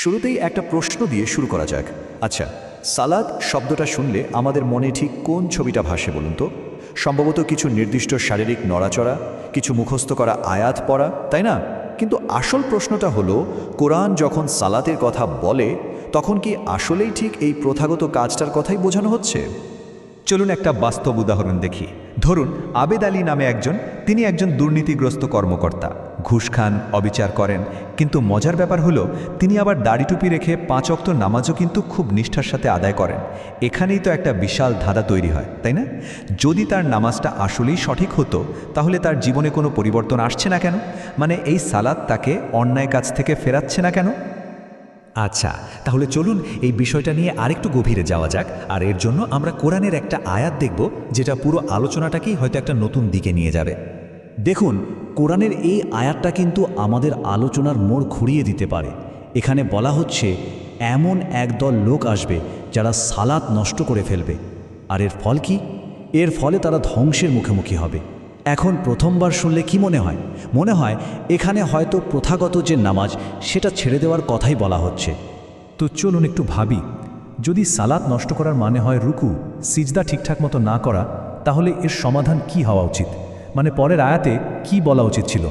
শুরুতেই একটা প্রশ্ন দিয়ে শুরু করা যাক। আচ্ছা সালাদ শব্দটা শুনলে আমাদের মনে ঠিক কোন ছবিটা ভাসে বলুন তো? সম্ভবত কিছু নির্দিষ্ট শারীরিক নড়াচড়া, কিছু মুখস্থ করা আয়াত পড়া, তাই না? কিন্তু আসল প্রশ্নটা হলো, কোরআন যখন সালাতের কথা বলে, তখন কি আসলেই ঠিক এই প্রথাগত কাজটার কথাই বোঝানো হচ্ছে? চলুন একটা বাস্তব উদাহরণ দেখি। ধরুন, আবেদ আলী নামে একজন, তিনি একজন দুর্নীতিগ্রস্ত কর্মকর্তা। ঘুষ খান, অবিচার করেন কিন্তু মজার ব্যাপার হলো, তিনি আবার দাড়ি টুপি রেখে পাঁচ অক্ত নামাজও কিন্তু খুব নিষ্ঠার সাথে আদায় করেন। এখানেই তো একটা বিশাল ধাঁধা তৈরি হয়, তাই না? যদি তার নামাজটা আসলেই সঠিক হতো, তাহলে তার জীবনে কোনো পরিবর্তন আসছে না কেন? মানে এই সালাদ তাকে অন্যায় কাজ থেকে ফেরাচ্ছে না কেন? আচ্ছা তাহলে চলুন এই বিষয়টা নিয়ে আরেকটু গভীরে যাওয়া যাক, আর এর জন্য আমরা কোরআনের একটা আয়াত দেখব, যেটা পুরো আলোচনাটাকেই হয়তো একটা নতুন দিকে নিয়ে যাবে। দেখুন কোরআনের এই আয়াতটা কিন্তু আমাদের আলোচনার মোড় ঘুরিয়ে দিতে পারে। এখানে বলা হচ্ছে, এমন একদল লোক আসবে যারা সালাত নষ্ট করে ফেলবে। আর এর ফল কি? এর ফলে তারা ধ্বংসের মুখোমুখি হবে। এখন প্রথমবার শুনলে কি মনে হয়? মনে হয়, এখানে হয়তো প্রথাগত যে নামাজ, সেটা ছেড়ে দেওয়ার কথাই বলা হচ্ছে। তো চলুন একটু ভাবি, যদি সালাত নষ্ট করার মানে হয় রুকু, সিজদা ঠিকঠাক মতো না করা, তাহলে এর সমাধান কি হওয়া উচিত? মানে পরের আয়াতে কি বলা উচিত ছিল?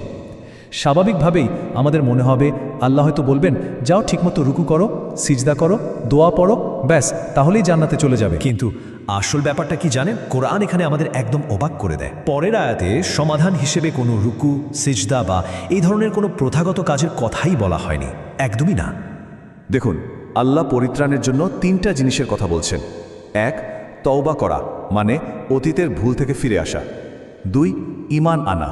স্বাভাবিকভাবেই আমাদের মনে হবে, আল্লাহ হয়তো বলবেন, যাও ঠিকমতো রুকু করো, সিজদা করো, দোয়া পড়ো, ব্যাস, তাহলেই জান্নাতে চলে যাবে। কিন্তু আসল ব্যাপারটা কি জানেন? কোরআন এখানে আমাদের একদম অবাক করে দেয়। পরের আয়াতে সমাধান হিসেবে কোনো রুকু, সিজদা বা এই ধরনের কোনো প্রথাগত কাজের কথাই বলা হয়নি। একদমই না। দেখুন, আল্লাহ পরিত্রাণের জন্য তিনটা জিনিসের কথা বলছেন। এক, তওবা করা মানে অতীতের ভুল থেকে ফিরে আসা। দুই ইমান আনা।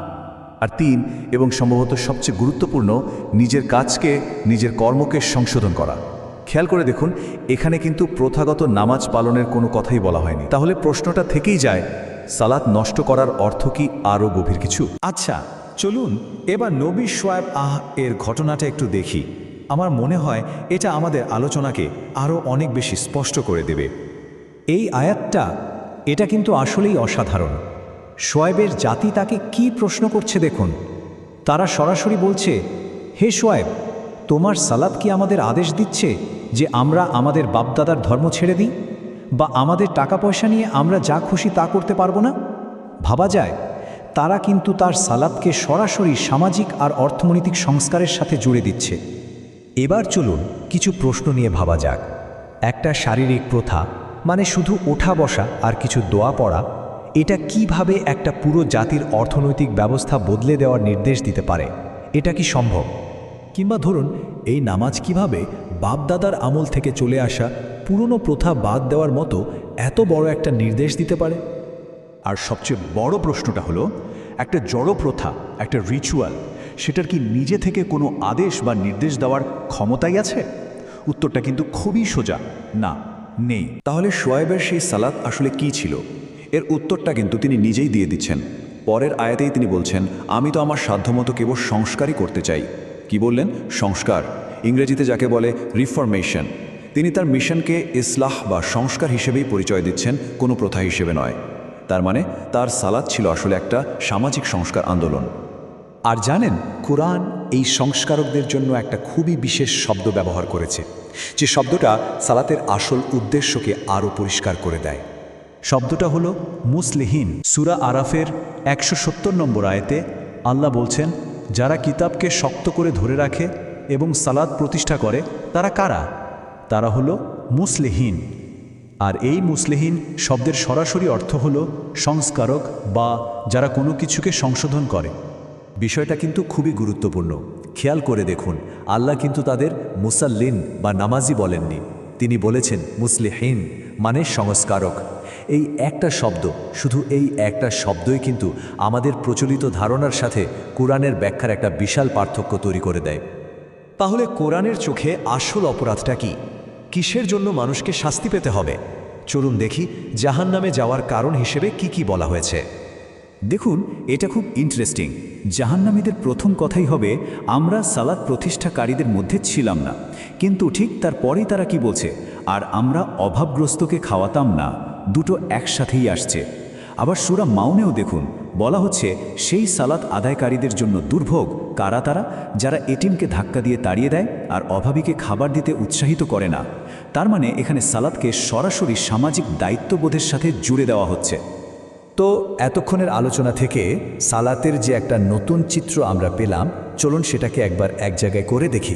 আর তিন, এবং সম্ভবত সবচেয়ে গুরুত্বপূর্ণ, নিজের কাজকে, নিজের কর্মকে সংশোধন করা। খেয়াল করে দেখুন, এখানে কিন্তু প্রথাগত নামাজ পালনের কোনো কথাই বলা হয়নি। তাহলে প্রশ্নটা থেকেই যায়, সালাত নষ্ট করার অর্থ কি আরও গভীর কিছু? আচ্ছা চলুন এবার নবী সোয়েব আহ এর ঘটনাটা একটু দেখি। আমার মনে হয় এটা আমাদের আলোচনাকে আরও অনেক বেশি স্পষ্ট করে দেবে। এই আয়াতটা, এটা কিন্তু আসলেই অসাধারণ। শোয়েবের জাতি তাকে কি প্রশ্ন করছে দেখুন। তারা সরাসরি বলছে, হে শোয়েব, তোমার সালাদ কি আমাদের আদেশ দিচ্ছে যে আমরা আমাদের বাপদাদার ধর্ম ছেড়ে দিই? বা আমাদের টাকা পয়সা নিয়ে আমরা যা খুশি তা করতে পারব না? ভাবা যায়, তারা কিন্তু তার সালাদকে সরাসরি সামাজিক আর অর্থনৈতিক সংস্কারের সাথে জুড়ে দিচ্ছে। এবার চলুন কিছু প্রশ্ন নিয়ে ভাবা যাক। একটা শারীরিক প্রথা মানে শুধু ওঠা বসা আর কিছু দোয়া পড়া এটা কীভাবে একটা পুরো জাতির অর্থনৈতিক ব্যবস্থা বদলে দেওয়ার নির্দেশ দিতে পারে? এটা কি সম্ভব? কিংবা ধরুন এই নামাজ কীভাবে বাপদাদার আমল থেকে চলে আসা পুরনো প্রথা বাদ দেওয়ার মতো এত বড় একটা নির্দেশ দিতে পারে? আর সবচেয়ে বড় প্রশ্নটা হলো একটা জড় প্রথা একটা রিচুয়াল সেটার কি নিজে থেকে কোনো আদেশ বা নির্দেশ দেওয়ার ক্ষমতাই আছে? উত্তরটা কিন্তু খুবই সোজা না নেই। তাহলে শোয়েবের সেই সালাত আসলে কি ছিল? এর উত্তরটা কিন্তু তিনি নিজেই দিয়ে দিচ্ছেন। পরের আয়াতেই তিনি বলছেন, আমি তো আমার সাধ্যমতো কেবল সংস্কারই করতে চাই। কি বললেন? সংস্কার। ইংরেজিতে যাকে বলে রিফরমেশন তিনি তার মিশনকে ইসলাহ বা সংস্কার হিসেবেই পরিচয় দিচ্ছেন, কোনো প্রথা হিসেবে নয়। তার মানে তার সালাদ ছিল আসলে একটা সামাজিক সংস্কার আন্দোলন। আর জানেন, কোরআন এই সংস্কারকদের জন্য একটা খুবই বিশেষ শব্দ ব্যবহার করেছে। যে শব্দটা সালাতের আসল উদ্দেশ্যকে আরও পরিষ্কার করে দেয়। শব্দটা হলো মুসলিহীন। সুরা আরাফের একশো সত্তর নম্বর আয়তে আল্লাহ বলছেন, যারা কিতাবকে শক্ত করে ধরে রাখে এবং সালাদ প্রতিষ্ঠা করে, তারা কারা? তারা হলো মুসলিহীন। আর এই মুসলিহীন শব্দের সরাসরি অর্থ হলো সংস্কারক বা যারা কোনো কিছুকে সংশোধন করে। বিষয়টা কিন্তু খুবই গুরুত্বপূর্ণ। খেয়াল করে দেখুন, আল্লাহ কিন্তু তাদের মুসাল্লিন বা নামাজি বলেননি। তিনি বলেছেন, মুসলিহীন মানে সংস্কারক। এই একটা শব্দ, শুধু এই একটা শব্দই কিন্তু আমাদের প্রচলিত ধারণার সাথে কোরআনের ব্যাখ্যার একটা বিশাল পার্থক্য তৈরি করে দেয়। তাহলে কোরআনের চোখে আসল অপরাধটা কি? কিসের জন্য মানুষকে শাস্তি পেতে হবে? চলুন দেখি জাহান নামে যাওয়ার কারণ হিসেবে কি কি বলা হয়েছে। দেখুন, এটা খুব ইন্টারেস্টিং জাহান্নামীদের প্রথম কথাই হবে, আমরা সালাদ প্রতিষ্ঠাকারীদের মধ্যে ছিলাম না। কিন্তু ঠিক তারপরেই তারা কি বলছে? আর আমরা অভাবগ্রস্তকে খাওয়াতাম না। দুটো একসাথেই আসছে। আবার সুরা মাউনেও দেখুন, বলা হচ্ছে সেই সালাত আদায়কারীদের জন্য দুর্ভোগ। কারা তারা? যারা এটিমকে ধাক্কা দিয়ে তাড়িয়ে দেয় আর অভাবীকে খাবার দিতে উৎসাহিত করে না। তার মানে এখানে সালাদকে সরাসরি সামাজিক দায়িত্ববোধের সাথে জুড়ে দেওয়া হচ্ছে। তো এতক্ষণের আলোচনা থেকে সালাতের যে একটা নতুন চিত্র আমরা পেলাম, চলুন সেটাকে একবার এক জায়গায় করে দেখি।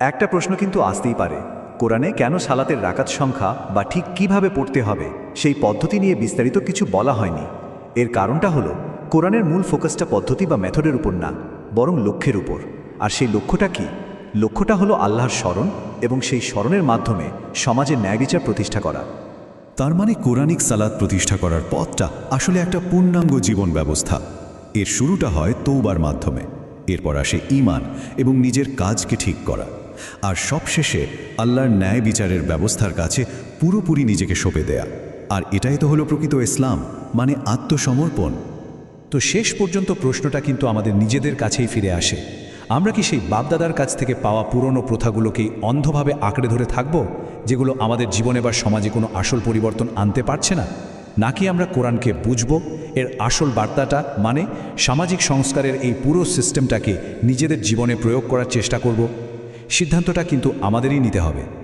একটা প্রশ্ন কিন্তু আসতেই পারে। কোরআনে কেন সালাতের রাকাত সংখ্যা বা ঠিক কীভাবে পড়তে হবে সেই পদ্ধতি নিয়ে বিস্তারিত কিছু বলা হয়নি। এর কারণটা হলো, কোরআনের মূল ফোকাসটা পদ্ধতি বা মেথডের উপর না, বরং লক্ষ্যের উপর। আর সেই লক্ষ্যটা কি? লক্ষ্যটা হলো আল্লাহর স্মরণ এবং সেই স্মরণের মাধ্যমে সমাজে ন্যায় বিচার প্রতিষ্ঠা করা। তার মানে কোরআনিক সালাদ প্রতিষ্ঠা করার পথটা আসলে একটা পূর্ণাঙ্গ জীবন ব্যবস্থা। এর শুরুটা হয় তৌবার মাধ্যমে, এরপর আসে ঈমান এবং নিজের কাজকে ঠিক করা। আর সবশেষে আল্লাহর ন্যায় বিচারের ব্যবস্থার কাছে পুরোপুরি নিজেকে সঁপে দেয়া। আর এটাই তো হলো প্রকৃত ইসলাম মানে আত্মসমর্পণ। তো শেষ পর্যন্ত প্রশ্নটা কিন্তু আমাদের নিজেদের কাছেই ফিরে আসে। আমরা কি সেই বাপদাদার কাছ থেকে পাওয়া পুরনো প্রথাগুলোকেই অন্ধভাবে আঁকড়ে ধরে থাকব, যেগুলো আমাদের জীবনে বা সমাজে কোনো আসল পরিবর্তন আনতে পারছে না? নাকি আমরা কোরআনকে বুঝব, এর আসল বার্তাটা মানে সামাজিক সংস্কারের এই পুরো সিস্টেমটাকে নিজেদের জীবনে প্রয়োগ করার চেষ্টা করব? সিদ্ধান্তটা কিন্তু আমাদেরই নিতে হবে।